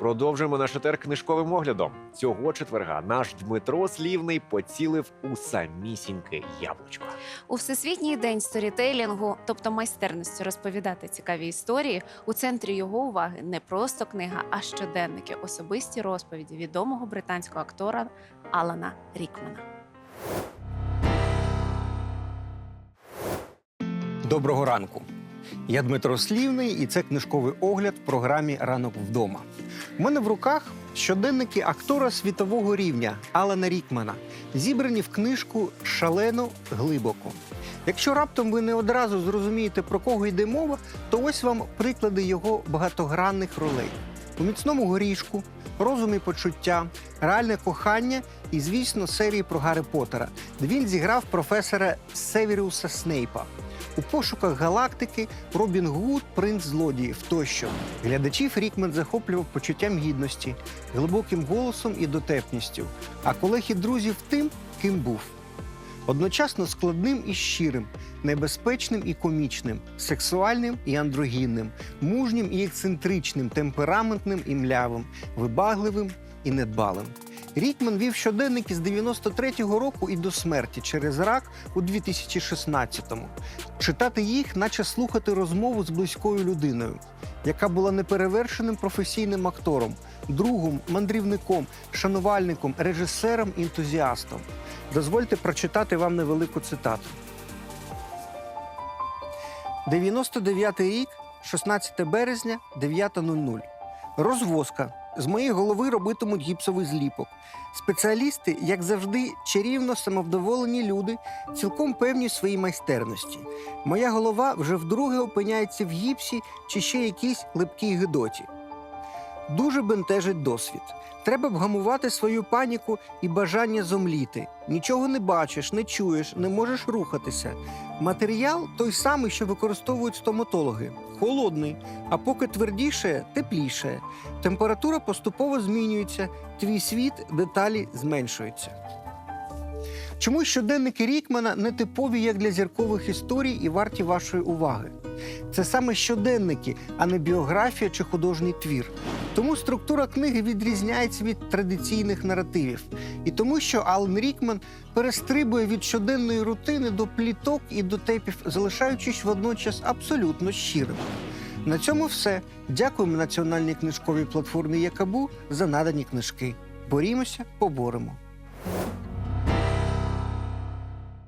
Продовжуємо наш етер книжковим оглядом. Цього четверга наш Дмитро Слівний поцілив у самісіньке яблучко. У всесвітній день сторітейлінгу, тобто майстерності розповідати цікаві історії, у центрі його уваги не просто книга, а щоденники, особисті розповіді відомого британського актора Алана Рікмана. Доброго ранку. Я Дмитро Слівний, і це книжковий огляд в програмі Ранок вдома. У мене в руках щоденники актора світового рівня Алана Рікмана, зібрані в книжку шалено глибоко. Якщо раптом ви не одразу зрозумієте, про кого йде мова, то ось вам приклади його багатогранних ролей: у міцному горішку, розум і почуття, реальне кохання і, звісно, серії про Гаррі Поттера, де він зіграв професора Севіріуса Снейпа. У пошуках галактики Робін Гуд, принц злодіїв тощо. Глядачів Рікмен захоплював почуттям гідності, глибоким голосом і дотепністю, а колег і друзів тим, ким був. Одночасно складним і щирим, небезпечним і комічним, сексуальним і андрогінним, мужнім і ексцентричним, темпераментним і млявим, вибагливим і недбалим. Рікман вів щоденники з 93-го року і до смерті через рак у 2016-му. Читати їх, наче слухати розмову з близькою людиною, яка була неперевершеним професійним актором, другом, мандрівником, шанувальником, режисером, ентузіастом. Дозвольте прочитати вам невелику цитату. 99 рік, 16 березня, 9.00. Розвозка. З моєї голови робитимуть гіпсовий зліпок. Спеціалісти, як завжди, чарівно самовдоволені люди, цілком певні в своїй майстерності. Моя голова вже вдруге опиняється в гіпсі чи ще якійсь липкій гидоті. Дуже бентежить досвід. Треба вгамувати свою паніку і бажання зомліти. Нічого не бачиш, не чуєш, не можеш рухатися. Матеріал той самий, що використовують стоматологи. Холодний, а поки твердіше, тепліше. Температура поступово змінюється, твій світ деталі зменшуються. Чому щоденники Рікмана не типові як для зіркових історій і варті вашої уваги? Це саме щоденники, а не біографія чи художній твір. Тому структура книги відрізняється від традиційних наративів. І тому, що Алан Рікман перестрибує від щоденної рутини до пліток і дотепів, залишаючись водночас абсолютно щирим. На цьому все. Дякуємо національній книжковій платформі Якабу за надані книжки. Борімося, поборемо.